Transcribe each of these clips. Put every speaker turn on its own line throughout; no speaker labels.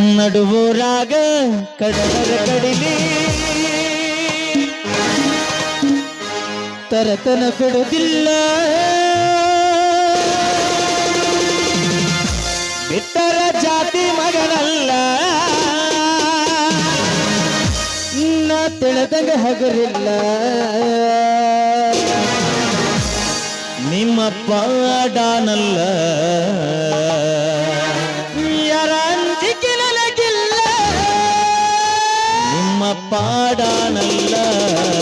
ನಡುವೂರಾಗ ಕಡಲರ ಕಡಿಲಿ. ತರತನ ಬಿಡುವುದಿಲ್ಲ ಬಿಟ್ಟರ ಜಾತಿ ಮಗನಲ್ಲ. ನ ತಿಳಿದಂಗ ಹಗರಿಲ್ಲ. ನಿಮ್ಮ ಪಾಡಾನಲ್ಲ ನಿಮ್ಮ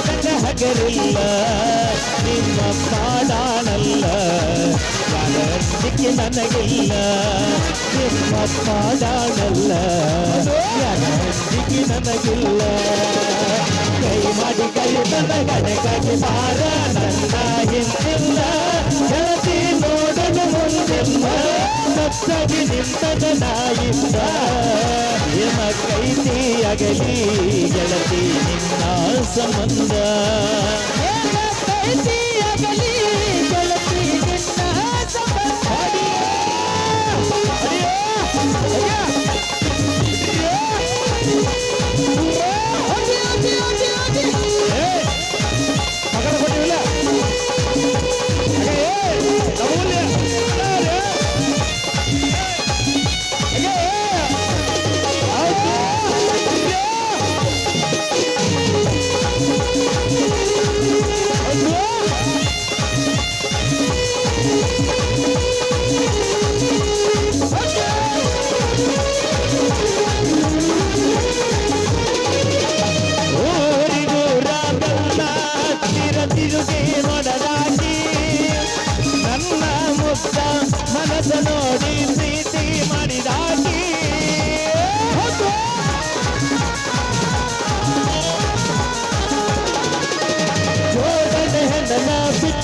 ತಿಳಿದಂಗ ಹಗರಿಲ್ಲ, ನಿಮ್ಮ ಪಾಡಾನಲ್ಲ ಯಾರಂಜಿಕೆ ನನಗಿಲ್ಲ, ನಿಮ್ಮ ಪಾಡಾನಲ್ಲ ಯಾರಂಜಿಕೆ ನನಗಿಲ್ಲ. ಕೈ ಮಾಡಿ ಕೈ ನನ್ನ ಗಣಕಾಗಿ ಬಾರ ನನ್ನ ಹಿಂದಿಲ್ಲ ಗೆಳತಿ ನೋಡಲು ಮುಂದಿಲ್ಲ ಸತ್ತಗಿ ನಿಂತದ ನಾಯಿಂದ ಏನ ಕೈತಿ ಅಗಲಿ ಗೆಳತಿ ನಿನ್ನ ಸಂಬಂಧ ಏನ ಕೈತಿ ಅಗಲಿ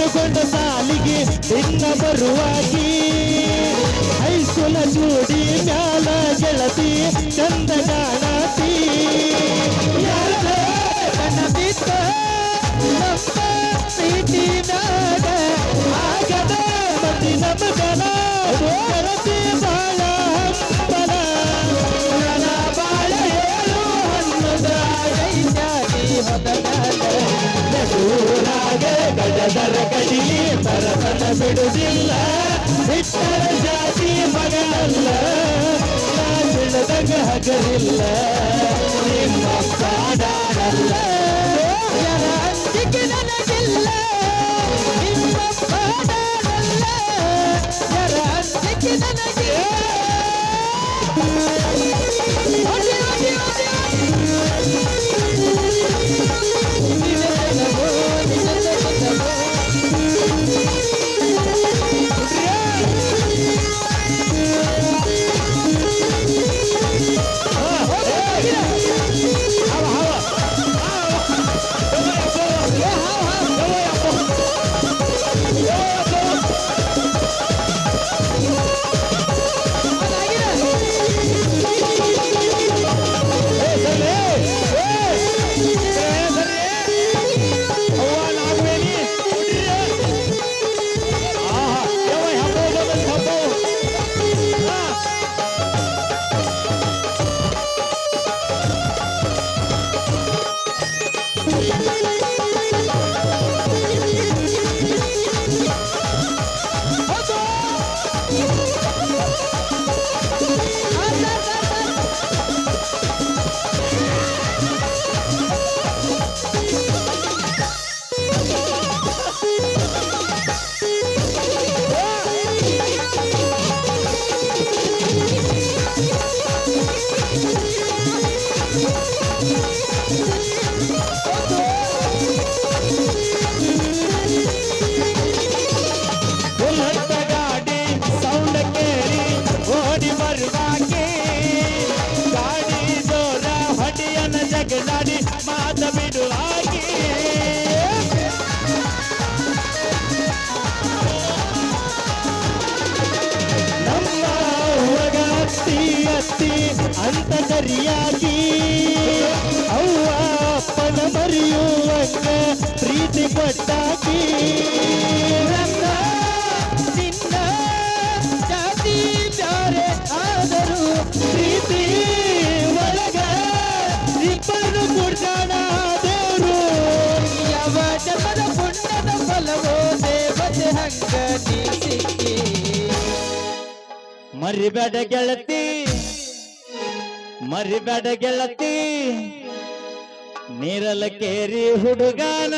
ಬಿಟ್ಟುಕೊಂಡ ಸಾಲಿಗೆ ಭಿನ್ನ ಬರುವಾಗಿ. ಐಸುಲ ಜೋಡಿ ಮ್ಯಾಲ ಗೆಳತಿ, ಚಂದ ಕಾಣತಿ. ಯಾರ ಕಣ್ಣ ಬಿತ್ತ ನಮ್ಮ ಪ್ರೀತಿನಾಗ ಆಗದ ಮತಿ ನಮಗನ ಗಡದರ ಕಡಿಲಿ ತರತನ ಬಿಡುವುದಿಲ್ಲ. ಬಿಟ್ಟರ ಜಾತಿ ಮಗನಲ್ಲ. ತಿಳಿದಂಗ ಹಗರಿಲ್ಲ. ನಿಮ್ಮ ಪಾಡಾಡಲ್ಲ ಮರಿಬೇಡ ಗೆಳತಿ. ಮರಿಬೇಡ ಗೆಳತಿ. ನೀರಲ ಕೇರಿ ಹುಡುಗಾನ.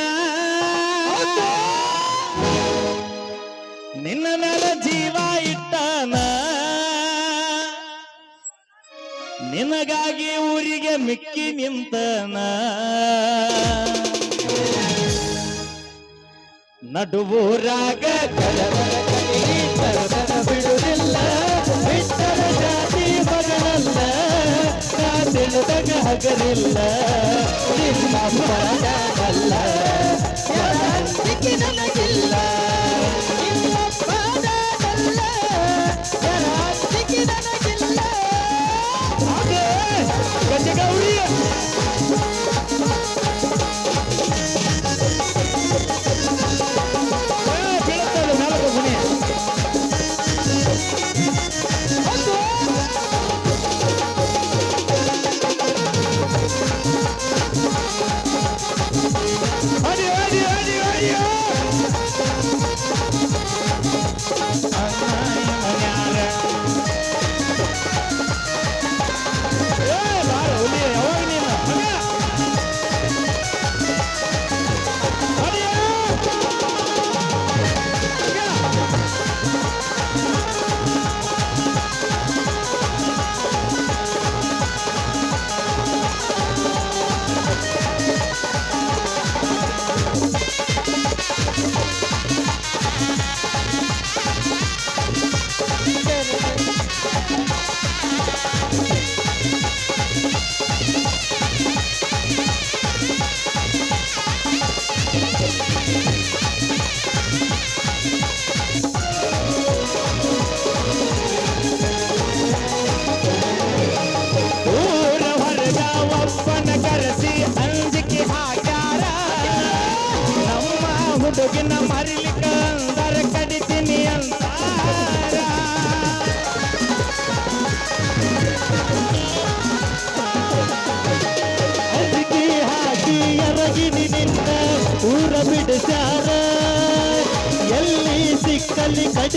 ನಿನ್ನ ನೆಲ ಜೀವ ಇಟ್ಟಾನ. ನಿನಗಾಗಿ ಊರಿಗೆ ಮಿಕ್ಕಿ ನಿಂತನ. ನಡುವೂರಾಗ
ಕಳವಳ
ಹಗರಿಲ್ಲ. ನಿಮ್ಮ ಪರನಲ್ಲ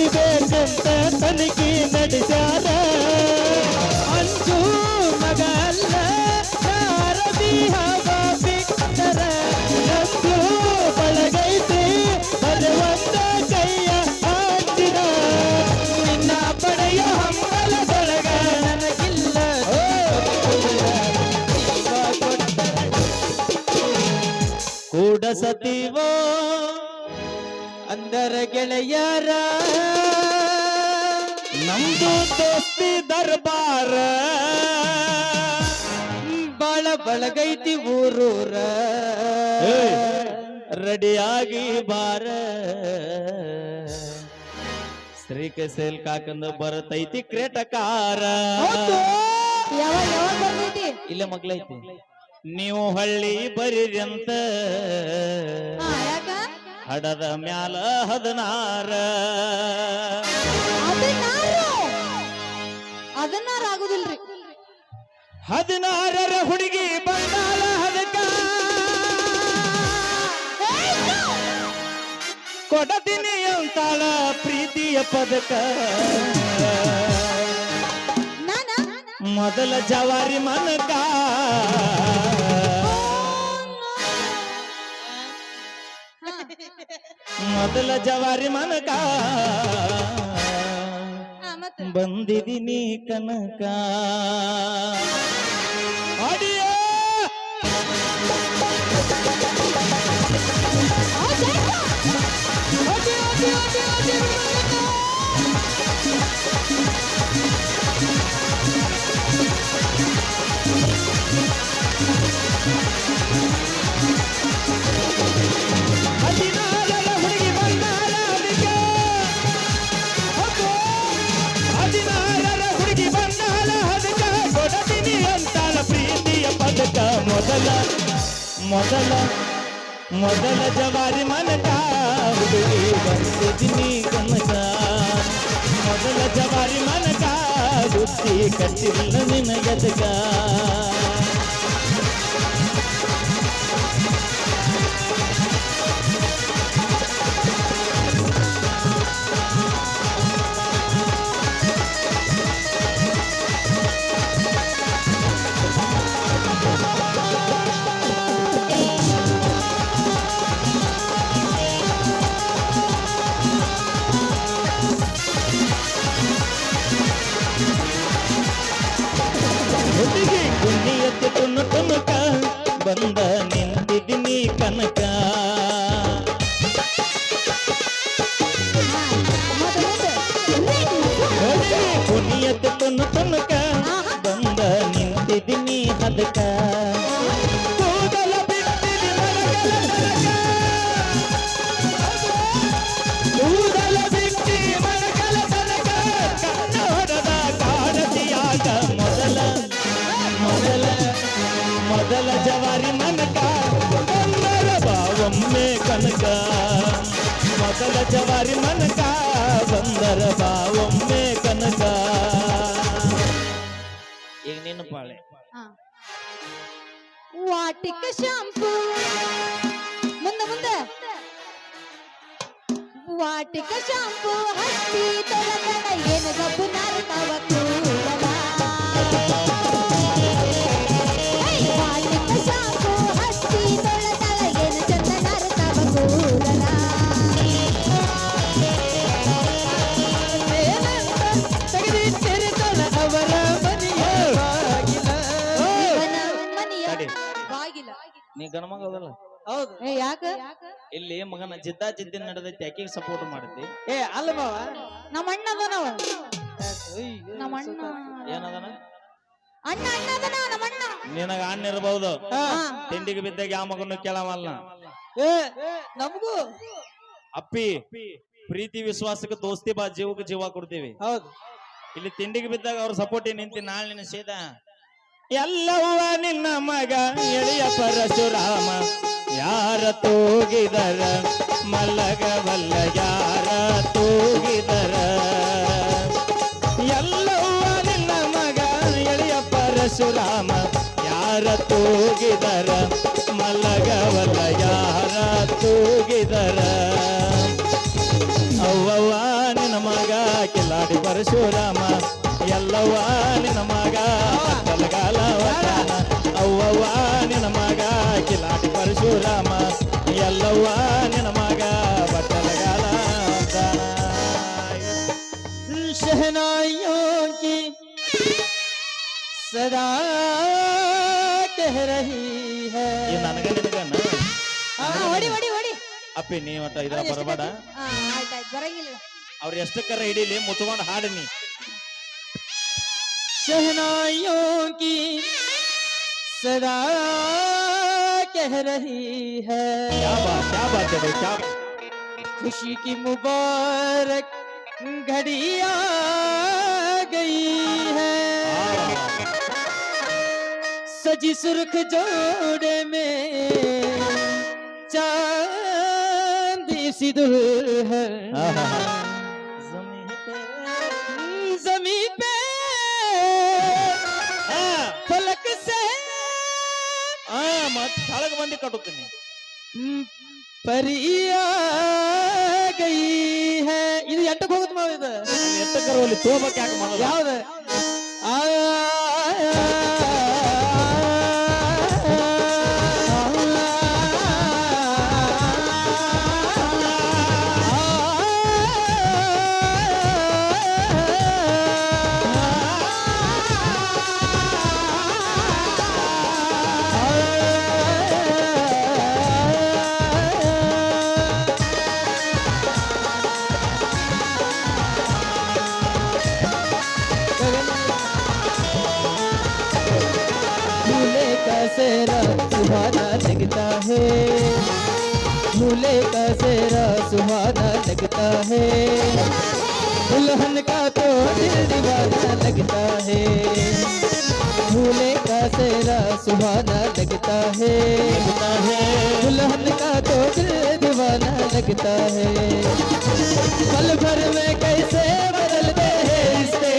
ಸಿಕ್ಕಲ್ಲಿ ತನಿಖೆ ನಡೆಸ್ಯಾರ.
ಅಂಜು ಮಗಲ್ಲ ಯಾರದಿ ಹವ ಬಿಟ್ಟರ.
ನಂದು ಬಳಗೈತಿ ಬರುವಂತ ಕೈಯ ಹಾಕಿದ.
ನಿನ್ನ ಪಡೆಯ ಹಂಬಲದೊಳಗ ನನಗಿಲ್ಲ.
ಕೂಡ ಸತೀವೋ
ಅಂದರ ಗೆಳೆಯರ.
ನಮ್ದು ದೋಸ್ತಿ ದರ್ಬಾರ.
ಬಾಳ ಬಳಗೈತಿ ಊರೂರ.
ರೆಡಿಯಾಗಿ ಬಾರ. ಶ್ರೀಕೈಸೇಲ್ ಕಾಕಂದ ಬರತೈತಿ ಕ್ರೇಟಕಾರ. ಇಲ್ಲ ಮಗ್ಲೈತಿ. ನೀವು ಹಳ್ಳಿ ಬರೀರಿ ಅಂತ.
ಹಾ ಯಾಕ?
ಹಡದ ಮ್ಯಾಲ ಹದನಾರ?
ಅದನ್ನಾರು ಆಗುದಿಲ್ರಿ.
ಹದಿನಾರರ ಹುಡುಗಿ ಬಂದಾಳ ಹದಕ. ಕೊಡದಿನಿ ಅಂತಾಳ ಪ್ರೀತಿಯ ಪದಕ. ಮೊದಲ ಜವಾರಿ ಮನಕ. ಮೊದಲ ಜವಾರಿ ಮನಕ. ಬಂದಿದ್ದೀನಿ ಕನಕ. ಅಡಿಯೋ ಮೊದಲ ಮೊದಲ ಜವಾರಿ ಮನಕ ಹುಡುಗಿ ಬಂದಿದ್ದೀನಿ ಕನಕ ಮೊದಲ ಜವಾರಿ ಬುದ್ಧಿ ಕಟ್ಟಿಲ್ಲ ನಿನಗದಗ
ವಾಟಿಕ ಶಾಂಪೂ. ಮುಂದೆ ಮುಂದೆ. ವಾಟಿಕ ಶಾಂಪೂ. ಹಟ್ಟಿ ತೊಳಗಣ ಏನು ಗಬ್ಬು ನಾರ್ತಾವ
ಅದಲ್ಲ.
ಹೌದು.
ಏ ಯಾಕ?
ಇಲ್ಲಿ ಮಗನ ಜಿದ್ದಾ ಜಿದ್ದಿ ನಡೆದೈತಿ ಯಾಕಿಗೆ ಸಪೋರ್ಟ್ ಮಾಡ್ತಿ
ಏ ಅಲ್ಲ ಮಾವ
ನಮ್ಮ ಅಣ್ಣ ಅದನವ ನಮ್ಮ ಅಣ್ಣ.
ಏನದನ?
ಅಣ್ಣ ಅಣ್ಣ ಅದನ ನಮ್ಮ ಅಣ್ಣ.
ನಿನಗ ಅಣ್ಣ ಇರಬಹುದು. ತಿಂಡಿಗೆ ಬಿದ್ದಾಗ ಯಾವ ಮಗನು ಕೇಳವಲ್ಲ
ಏ ನಮಗೂ.
ಅಪ್ಪಿ ಪ್ರೀತಿ ವಿಶ್ವಾಸಕ್ಕೆ ದೋಸ್ತಿ ಬಾ ಜೀವಕ್ಕೆ ಜೀವ ಕೊಡ್ತೀವಿ.
ಹೌದು.
ಇಲ್ಲಿ ತಿಂಡಿಗೆ ಬಿದ್ದಾಗ ಅವ್ರ ಸಪೋರ್ಟ್ ನಿಂತಿ ನಾಳೆ ನಿನ್ನ ಸೇದ ಎಲ್ಲವ್ವ ನಿನ್ನ ಮಗ, ಎಳೆಯ ಪರಶುರಾಮ. ಯಾರ ತೂಗಿದರ? ಮಲ್ಲಗವಲ್ಲ ಯಾರ ತೂಗಿದರ? ಎಲ್ಲವ್ವ ನಿನ್ನ ಮಗ, ಎಳೆಯ ಪರಶುರಾಮ. ಯಾರ ತೂಗಿದರ? ಮಲ್ಲಗವಲ್ಲ ಯಾರ ತೂಗಿದರ? ಅವ್ವವ್ವ ನಿನ್ನ ಮಗ, ಕಿಲಾಡಿ ಪರಶುರಾಮ. ಎಲ್ಲವ್ವ ನಿನ್ನ ಮಗ ಬಲಗಾಲ ವಚನ ಅವ್ವವ್ವ ನಿನ್ನ ಮಗ ಕಿಲಾಡಿ ಪರಶುರಾಮ ಎಲ್ಲವ್ವ ನಿನ್ನ ಮಗ ಬಟ್ಟಲಗಾಲ
शहनाइयों की सदा कह रही है
ಈ ನನಗ ನಿನಗನ್ನ
ಆ, ಹೊಡಿ ಹೊಡಿ ಹೊಡಿ
ಅಪ್ಪಿ ನೀ ಒಟ್ಟ ಇದ್ರ ಬರಬೇಡ
ಆ, ಆಯ್ತಾಯ್ತು ಬರಂಗಿಲ್ಲ
ಅವ್ರ ಎಷ್ಟಕ್ಕರ ಹಿಡೀಲಿ ಮುತ್ಕೊಂಡು ಹಾಡಿ ನೀ
शहनाइयों की सदा कह रही है।
क्या बात क्या बात है क्या
खुशी की मुबारक घड़ी आ गई है। सजी सुरख जोड़े में चांदी सी दुल्हन हाँ, हाँ,
हाँ। ಮತ್ತೆ ಕೆಳಗೆ ಬಂದು ಕಟ್ಟುತ್ತೀನಿ.
ಪರಿಯ ಗೈ ಹೇ ಇದು ಎಂಟಕ್ಕೆ ಹೋಗುತ್ತೆ ಮಾವ ಇದು?
ಎತ್ತ ಕರುವಲ್ಲಿ ಯಾಕೆ ಮಾಡೋದು
ಯಾವ್ದು? सेरा सुहाना लगता है। झूले का सेरा सुहाना लगता है। दुल्हन का तो दिल दीवाना लगता है। झूले का सेरा सुहाना लगता है।
लगता है
दुल्हन का तो दिल दीवाना लगता है। पल भर में कैसे बदलते हैं रिश्ते।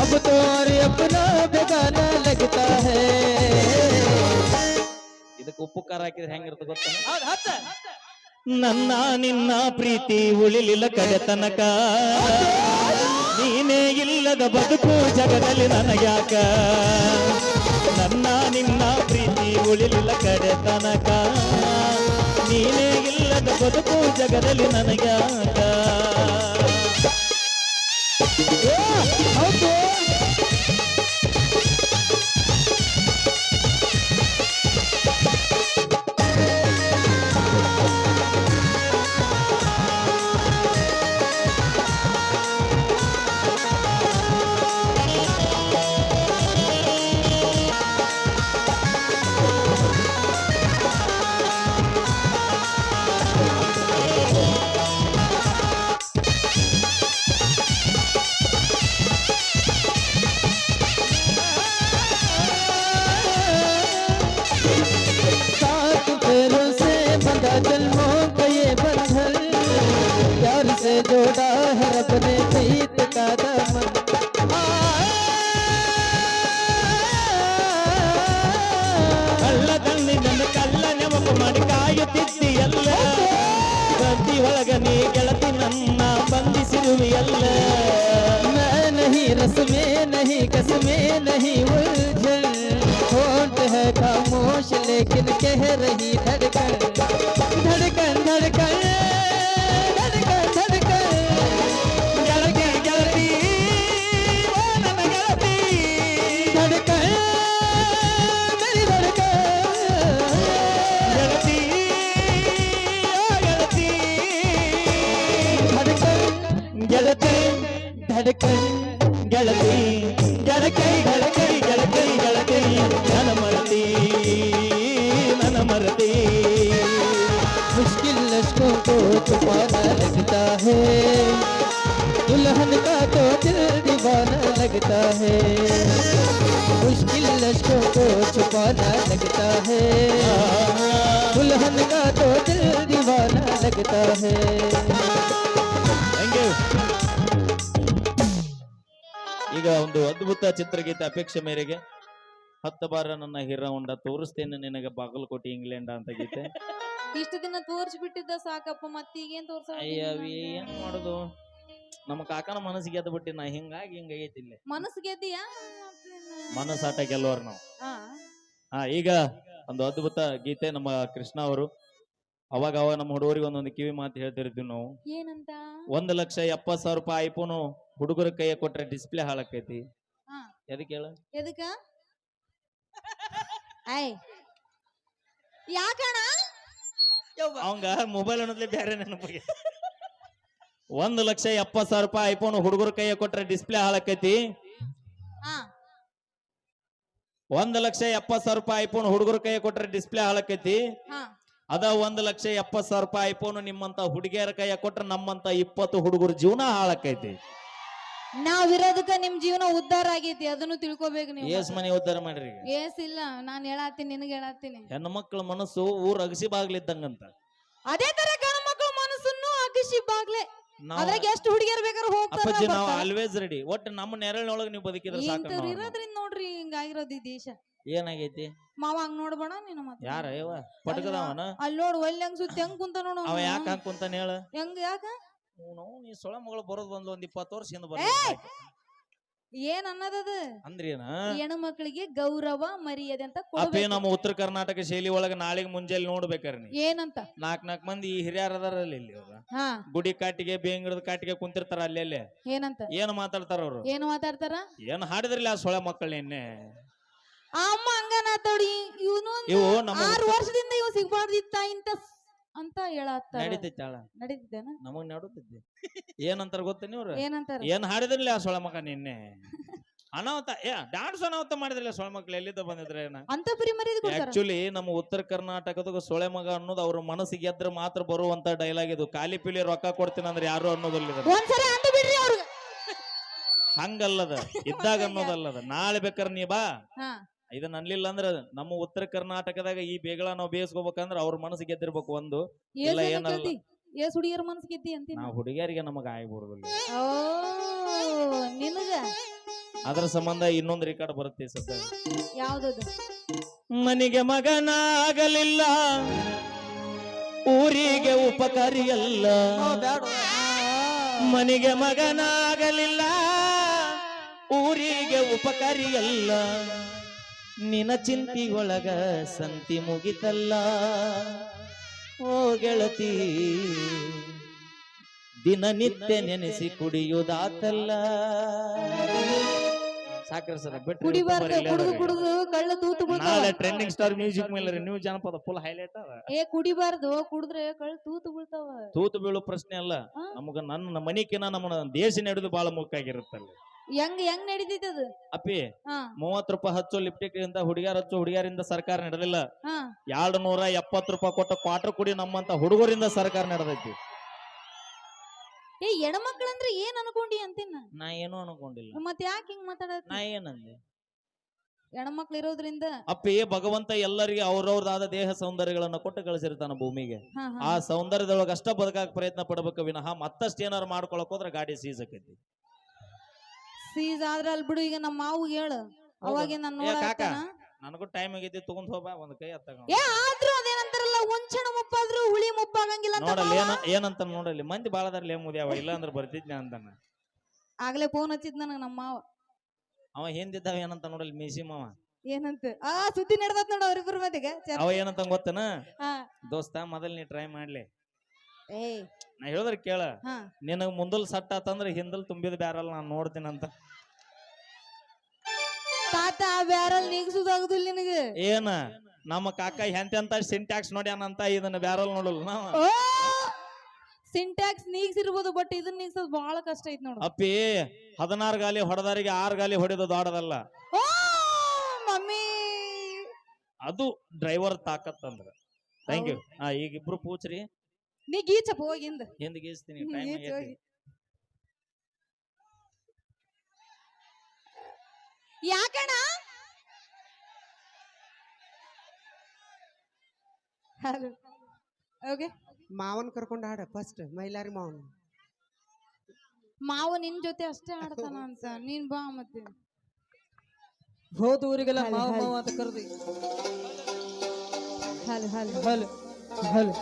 अब तो अपना
ಇದಕ್ಕೆ ಉಪ್ಪು ಖಾರ ಹಾಕಿದ್ರೆ ಹೆಂಗಿರುತ್ತೆ ಗೊತ್ತ?
ಹೌದ್.
ನನ್ನ ನಿನ್ನ ಪ್ರೀತಿ ಉಳಿಲಿಲ್ಲ ಕಡೆ ತನಕ. ನೀನೇ ಇಲ್ಲದ ಬದುಕು ಜಗದಲ್ಲಿ ನನಗ್ಯಾಕ? ನನ್ನ ನಿನ್ನ ಪ್ರೀತಿ ಉಳಿಲಿಲ್ಲ ಕಡೆ ತನಕ. ನೀನೇ ಇಲ್ಲದ ಬದುಕು ಜಗದಲ್ಲಿ ನನಗ್ಯಾಕ?
मैं नहीं रस्में नहीं कसमें नहीं उलझन। होंठ है खामोश लेकिन कह रही है
ಈಗ ಒಂದು ಅದ್ಭುತ ಚಿತ್ರಗೀತೆ ಅಪೇಕ್ಷೆ ಮೇರೆಗೆ ಹತ್ತು ಬಾರ ನನ್ನ ಹೀರೋ ಹೊಂಡ ತೋರಿಸ್ತೇನೆ ನಿನಗೆ ಬಾಗಲಕೋಟೆ ಇಂಗ್ಲೆಂಡ್ ಅಂತ ಗೀತೆ.
ಇಷ್ಟು ದಿನ ತೋರ್ಸ್ಬಿಟ್ಟಿದ್ದ ಸಾಕಪ್ಪ ಮತ್ತೆ ಈಗೇನ್ ತೋರ್ಸ
ಅಯ್ಯವಿ ಏನ್ ಮಾಡೋದು? ನಮ್ಮ ಕಾಕನ ಮನಸ್ಸಿಗೆ ಗೆದ್ದು ಬಿಟ್ಟಿ ನಾ ಹಿಂಗಾಗಿ ಹಿಂಗಾಗೈತಿ ಇಲ್ಲಿ.
ಮನಸ್ಸು ಗೆದ್ದಿಯಾ
ಮನಸ್ಸಾಟ ಗೆಲ್ಲೋರ್ ನಾವು.
ಹಾ.
ಹಾ ಈಗ ಒಂದು ಅದ್ಭುತ ಗೀತೆ ನಮ್ಮ ಕೃಷ್ಣ ಅವರು. ಅವಾಗ ಅವಾಗ ನಮ್ಮ ಹುಡುಗರಿಗೆ ಒಂದೊಂದು ಕಿವಿ ಮಾತು ಹೇಳ್ತಿರ್ತೀವಿ ನಾವು.
ಏನಂತ?
ಒಂದ್ ಲಕ್ಷ ಎಪ್ಪತ್ ಸಾವಿರ ರೂಪಾಯಿ ಐಫೋನು ಹುಡುಗರ ಕೈಯ ಕೊಟ್ರೆ ಡಿಸ್ಪ್ಲೇ ಹಾಳಾಕೈತಿ
ಹಾ.
ಎದಕ್ಕೆ ಹೇಳ?
ಎದಕ್ಕ? ಐ ಯಾಕಣ
ಅವಂಗ ಮೊಬೈಲ್ ಅನ್ನೋದ್ಲೆ ಬೇರೆ ನೆನಪಿಗೆ ಒಂದು ಲಕ್ಷ ಎಪ್ಪತ್ ಸಾವಿರ ರೂಪಾಯಿ ಐಫೋನ್ ಹುಡುಗರ ಕೈಯ ಕೊಟ್ರೆ ಡಿಸ್ಪ್ಲೇ ಹಾಳಾಕೈತಿ
ಹಾ.
ಒಂದ್ ಲಕ್ಷ ಎಪ್ಪತ್ ಸಾವಿರ ರೂಪಾಯಿ ಐಫೋನ್ ಹುಡುಗರ ಕೈಯ ಕೊಟ್ರೆ ಡಿಸ್ಪ್ಲೇ ಹಾಳಾಕೈತಿ
ಹಾ.
ಅದ ಒಂದ್ ಲಕ್ಷ ಎಪ್ಪತ್ ಸಾವಿರ ರೂಪಾಯಿ ಐಫೋನ್ ನಿಮ್ಮಂತ ಹುಡುಗಿಯರ ಕೈಯ ಕೊಟ್ರೆ ನಮ್ಮಂತ ಇಪ್ಪತ್ತು ಹುಡುಗರ ಜೀವನ ಹಾಳಾಕೈತಿ
ನಾವಿರೋದಕ್ಕ ನಿಮ್ ಜೀವನ ಉದ್ಧಾರ ಆಗೈತಿ ಅದನ್ನು ತಿಳ್ಕೊಬೇಕು ನೀವು.
ಏಸ್ ಮನೆ ಉದ್ಧಾರ ಮಾಡ್ರಿ ಈಗ.
ಏಸ್ ಇಲ್ಲ ನಾನ್ ಹೇಳಾತೀನಿ ನಿನಗೆ ಹೇಳಾತೀನಿ
ಹೆಣ್ಣು ಮಕ್ಕಳ ಮನಸ್ಸು ಊರ್ ಅಗಸಿ ಬಾಗ್ಲಿದ್ದಂಗಂತ
ಅದೇ ತರ ಗಣ ಮಕ್ಕಳ ಮನಸ್ಸನ್ನು ಅಗಸಿ ಬಾಗ್ಲೆ.
ಅದಕ್ಕೆ
ಅದ್ರಾಗ ಎಷ್ಟು ಹುಡುಗಿಯರ್ ಬೇಕಾದ್ರೆ
ಅಪ್ಪಾಜಿ ನಾವು
ಹೋಗ್ತಾರ
ಆಲ್ವೇಸ್ ರೆಡಿ ಒಟ್ಟು ನಮ್ಮ ನೆರಳಿನೊಳಗೆ ನೀವು ಬದುಕಿದ್ರೆ ಸಾಕು
ಇಂಥವ್ರು
ನಾವು.
ಇರೋದ್ರಿಂದ ನೋಡ್ರಿ ಹಿಂಗಾಗಿರೋದು ಈ ದೇಶ.
ಏನಾಗೈತಿ?
ಮಾವ ಹಂಗ್ ನೋಡ್ಬೇಡ ನೀನು ಮತ್ತೆ.
ಯಾರ ಯವ ಪಟಕದವನ?
ಅಲ್ಲಿ ನೋಡು ಒಳ್ಳೆ ಹೆಂಗ್ ಸುತ್ತಿ ಹೆಂಗ್ ಕುಂತ ನೋಡು
ಅವ
ಅವ್ನು.
ಯಾಕೆ ಹಾಕುಂತಾನೆ ಹೇಳ.
ಹೆಂಗ್ ಯಾಕ?
ನಾವು ನೀ ಸೊಳ ಮಗಳು ಬರೋದ್ ಬಂದ್ಲು ಒಂದ್ ಇಪ್ಪತ್ತು ವರ್ಷ ಹಿಂದ ಬರ
ಏನ್ ಅನ್ನದದ
ಅಂದ್ರೇನ
ಹೆಣ್ಣು ಮಕ್ಕಳಿಗೆ ಗೌರವ ಮರ್ಯಾದೆ ಅಂತ
ಅಪ್ಪೇ
ಕೊಡ್ಬೇಕು
ನಮ್ಮ ಉತ್ತರ ಕರ್ನಾಟಕ ಶೈಲಿ ಒಳಗ ನಾಳೆಗೆ ಮುಂಜಾನೆ ನೋಡ್ಬೇಕಾರ ನೀ?
ಏನಂತ?
ನಾಕ್ ನಾಕ್ ಮಂದಿ ಹಿರಿಯರ್ ಅದಾರಲ್ಲಿ ಇಲ್ಲಿ ಅವ್ರ.
ಹಾ.
ಗುಡಿ ಕಾಟಿಗೆ ಬೇಂಗಡದ ಕಾಟಿಗೆ ಕುಂತಿರ್ತಾರ ಅಲ್ಲೆಲ್ಲಿ
ಏನಂತ?
ಏನ್ ಮಾತಾಡ್ತಾರ ಅವ್ರು?
ಏನ್ ಮಾತಾಡ್ತಾರ?
ಏನ್ ಹಾಡಿದ್ರಲ್ಲ ಆ ಸೊಳೆ ಮಕ್ಕಳು ನಿನ್ನೆ?
ಆ ಅಮ್ಮ ಹಂಗನಾತೋಡಿ ಇವನು
ಇವು ನಮ್ಮ
ಆರು ವರ್ಷದಿಂದ ಇವ್ ಸಿಗ್ಬಾರ್ದಿತ್ತ ಇಂತ ಅಂತ ನಡೀತಿದ್ದೇನ
ನಮಗ್ ನಡುತ್ತೈತಿ ಏನಂತಾರ ಗೊತ್ತ ನೀವ್ರ
ಏನಂತಾರ?
ಏನ್ ಹಾಡಿದ್ರಲ್ಲ ಆ ಸೊಳೆ ಮಕ್ಕ ನಿನ್ನೆ? ಅನಾಹುತ ಏ ಡಾನ್ಸ್ ಅನಾಹುತ ಮಾಡಿದ್ರಲ್ಲ ಸೊಳೆ ಮಕ್ಳು ಎಲ್ಲಿದ್ದ ಬಂದಿದ್ರೆ
ಅಂತ ಮರ್ಯಾದೆ ಕೊಡ್ತಾರ.
ಆಕ್ಚುಲಿ ನಮ್ಮ ಉತ್ತರ ಕರ್ನಾಟಕದ ಸೊಳೆ ಮಗ ಅನ್ನೋದು ಅವ್ರ ಮನಸ್ಸಿಗೆ ಎದ್ರ ಮಾತ್ರ ಬರುವಂತ ಡೈಲಾಗ್ ಇದು. ಖಾಲಿ ಪಿಲಿ ರೊಕ್ಕ ಕೊಡ್ತೀನಿ ಅಂದ್ರೆ ಯಾರು ಅನ್ನೋದಿಲ್ಲ.
ಒಂದ್ಸರಿ ಬಿಡ್ರಿ ಅವ್ರಿಗೆ.
ಹಂಗಲ್ಲದ ಇದ್ದಾಗ ಅನ್ನೋದಲ್ಲದ. ನಾಳೆ ಬೇಕಾರೆ ನೀ ಬಾ. ಇದನ್ನ ಅನ್ಲಿಲ್ಲ ಅಂದ್ರೆ ನಮ್ಮ ಉತ್ತರ ಕರ್ನಾಟಕದಾಗ ಈ ಬೇಗಳ ನಾವು ಬೇಯಿಸ್ಕೋಬೇಕಂದ್ರ ಅವ್ರ ಮನಸ್ಸಿಗೆ ಗೆದ್ದಿರ್ಬೇಕು ಒಂದು. ಇಲ್ಲ, ಏನಲ್ಲ.
ಏಸ್ ಹುಡುಗಿಯರ ಗೆದ್ದಿ ಅಂತೀನಿ?
ನಾವು ಹುಡುಗಿಯರಿಗೆ ನಮಗ ಆಗ್ಬಿಡುದಿಲ್ಲ
ನಿನಗ?
ಅದ್ರ ಸಂಬಂಧ ಇನ್ನೊಂದು ರೆಕಾರ್ಡ್ ಬರುತ್ತೆ ಸದ್ದ.
ಯಾವ್ದದು?
ಮನಿಗೆ ಮಗನಾಗಲಿಲ್ಲ. ಊರಿಗೆ ಉಪಕಾರಿಯಲ್ಲ. ಮನಿಗೆ ಮಗನಾಗಲಿಲ್ಲ. ಊರಿಗೆ ಉಪಕಾರಿಯಲ್ಲ. ನಿನ ಚಿಂತಿಗೊಳಗ ಸಂತಿ ಮುಗಿತಲ್ಲ. ಓ ಗೆಳತಿ ದಿನನಿತ್ಯ ನೆನೆಸಿ ಕುಡಿಯುವುದಾತಲ್ಲ. ಸಾಕ್ರಿ ಸರ್ ಬಿಟ್ಟು
ಕುಡಿಬಾರ್ದು ಕುಡಿದು ಕುಡಿದು ಕಳ್ಳ ತೂತು
ನಾಳೆ ಟ್ರೆಂಡಿಂಗ್ ಸ್ಟಾರ್ ಮ್ಯೂಸಿಕ್ ಮೇಲೆ ನ್ಯೂ ಜನಪದ ಫುಲ್ ಹೈಲೈಟ್ ಅದ.
ಏ ಕುಡಿಬಾರ್ದು ಕುಡಿದ್ರೆ ಕಳ್ಳ ತೂತು ಬೀಳ್ತಾವ
ತೂತು ಬೀಳೋ ಪ್ರಶ್ನೆ ಅಲ್ಲ? ನಮಗ ನನ್ನ ಮನಿಕಿನ ನಮ್ಮ ದೇಶ ನಡೆದು ಬಹಳ ಮುಖ್ಯ ಆಗಿರುತ್ತಲ್ಲ.
ಹೆಂಗ್ ಹೆಂಗ್ ನಡೀತೈತಿ ಅದು?
ಅಪ್ಪಿ
ಹಾ.
ಮೂವತ್ ರೂಪಾಯಿ ಹಚ್ಚೋ ಲಿಪ್ಟಿಕ್ ಇಂದ ಹುಡುಗಿಯರ್ ಹಚ್ಚೋ ಹುಡುಗಿಯರಿಂದ ಸರ್ಕಾರ ನಡೆದಿಲ್ಲ.
ಹಾ.
ಎರಡು ನೂರ ಎಪ್ಪತ್ ರೂಪಾಯಿ ಕೊಟ್ಟ ಕ್ವಾರ್ಟರ್ ಕುಡಿ ನಮ್ಮಂತ ಹುಡುಗರಿಂದ ಸರ್ಕಾರ ನಡೆದೈತಿ.
ಏ ಹೆಣ್ಮಕ್ಳಂದ್ರೆ ಏನ್ ಅನ್ಕೊಂಡಿ ಅಂತೀನ?
ನಾ ಏನು ಅನ್ಕೊಂಡಿಲ್ಲ.
ಮತ್ ಯಾಕೆ ಹಿಂಗ್ ಮಾತಾಡ
ನಾ ಏನಂದೆ?
ಹೆಣ್ಮಕ್ಳು ಇರೋದ್ರಿಂದ?
ಅಪ್ಪಿ ಭಗವಂತ ಎಲ್ಲರಿಗೆ ಅವ್ರವ್ರದಾದ ದೇಹ ಸೌಂದರ್ಯಗಳನ್ನ ಕೊಟ್ಟು ಕಳಿಸಿರ್ತಾನ ಭೂಮಿಗೆ.
ಹಾ
ಆ
ಹಾ
ಸೌಂದರ್ಯದೊಳಗ ಅಷ್ಟ ಬದುಕಾಕ ಪ್ರಯತ್ನ ಪಡ್ಬೇಕು ವಿನಃ ಮತ್ತಷ್ಟು ಏನಾರು ಮಾಡ್ಕೊಳಕ್ ಹೋದ್ರೆ ಗಾಡಿ ಸೀಸ್
ಸೀಸ್ ಆದ್ರ ಅಲ್ಲಿ ಬಿಡು ಈಗ ನಮ್ಮ ಮಾವು ಹೇಳು. ಅವಾಗ ನಾನು
ಏ ಕಾಕ.
ನೋಡಾಕತ್ತಾನ
ನನಗೂ ಟೈಮ್ ಆಗೈತಿ ತಗೊಂಡ್ ಹೋಗ್ಬಾ ಒಂದ್ ಕೈ ಹತ್ತಾಗ
ಏ ಆದ್ರೂ ಅದೇನಂತಾರಲ್ಲ ಒಂಚಣ ಮುಪ್ಪಾದ್ರೂ ಹುಳಿ ಮುಪ್ಪಾಗಂಗಿಲ್ಲ ಅಂತ
ನೋಡಲ್ಲಿ
ಮಾವ.
ಏನ ಏನಂತ ನೋಡಲ್ಲಿ ಮಂದಿ ಬಾಳದಾರ್ಲಿ ಮುದ್ಯಾವ ಇಲ್ಲ ಅಂದ್ರೆ ಬರ್ತಿದ್ನ ಅಂತಾನ.
ಆಗ್ಲೇ ಫೋನ್ ಹಚ್ಚಿದ್ ನನಗ ನಮ್ಮ ಮಾವ.
ಅವ ಹಿಂದಿದ್ದಾವ ಏನಂತ ನೋಡಲ್ಲಿ ಮೀಸಿ ಮಾವ
ಏನಂತ? ಆ ಸುದ್ದಿ ನಡೆದತ್ ನೋಡ ಅವ್ರಿಬ್ರ ಚರ್ಚೆ.
ಅವ ಏನಂತ ಗೊತ್ತನ?
ಹಾ.
ದೋಸ್ತ ಮೊದಲ್ ನೀ ಟ್ರೈ ಮಾಡ್ಲಿ.
ಏ
ನಾ ಹೇಳಿದ್ರೆ ಕೇಳ.
ಹಾ.
ನಿನಗ್ ಮುಂದಲ್ ಸಟ್ ಆತಂದ್ರ ಹಿಂದಲ್ ತುಂಬಿದ ಬ್ಯಾರಲ್ ನಾನ್ ನೋಡ್ತೀನಿ ಅಂತ
ಬ್ಯಾರಲ್ ನೀಗ್ಸುದಾಗುದಿಲ್ಲ ನಿನಗೆ?
ಏನ? ನಮ್ಮ ಕಾಕ ಎಂತೆಂತ ಸಿಂಟ್ಯಾಕ್ಸ್ ನೋಡ್ಯಾನಂತ ಇದನ್ನ ಬ್ಯಾರಲ್ ನೋಡಲ್ ನಾವು?
ಸಿಂಟ್ಯಾಕ್ಸ್ ನೀಗ್ಸಿರ್ಬೋದು ಬಟ್ ಇದನ್ನ ನೀಗ್ಸೋದು ಬಹಳ ಕಷ್ಟ ಐತಿ ನೋಡು.
ಅಪ್ಪಿ ಹದಿನಾರು ಗಾಲಿ ಹೊಡೆದಾರಿಗೆ ಆರು ಗಾಲಿ ಹೊಡೆದು ದೊಡ್ಡದಲ್ಲ.
ಓ ಮಮ್ಮಿ!
ಅದು ಡ್ರೈವರ್ ತಾಕತ್ ಅಂದ್ರ ಥ್ಯಾಂಕ್ ಯು ಹಾ ಈಗ ಇಬ್ರು ಪೂಚ್ರಿ.
ನೀ ಗೀಚಪ್ಪ ಹೋಗಿಂದ
ಹಿಂದ್.
ಗೀಚ್ತೀನಿ
ಟೈಮ್
ಗೀಚ್ ಹೋಗಿ. ಯಾಕಣ ಹಲೋ ಓಕೆ
ಮಾವನ್ ಕರ್ಕೊಂಡು ಹಾಡ ಫಸ್ಟ್ ಮೈಲಾರಿ ಮಾವನ್.
ಮಾವ ನಿನ್ ಜೊತೆ ಅಷ್ಟೇ ಆಡ್ತಾನ ಅಂತ. ನೀನ್ ಬಾ ಮತ್ತೆ.
ಹೋದ ಊರಿಗೆಲ್ಲ ಮಾವ ಮಾವ ಅಂತ ಕರೆದಿ.
ಹಲ್ ಹಲ್.
ಹಲ್ ಹಲ್.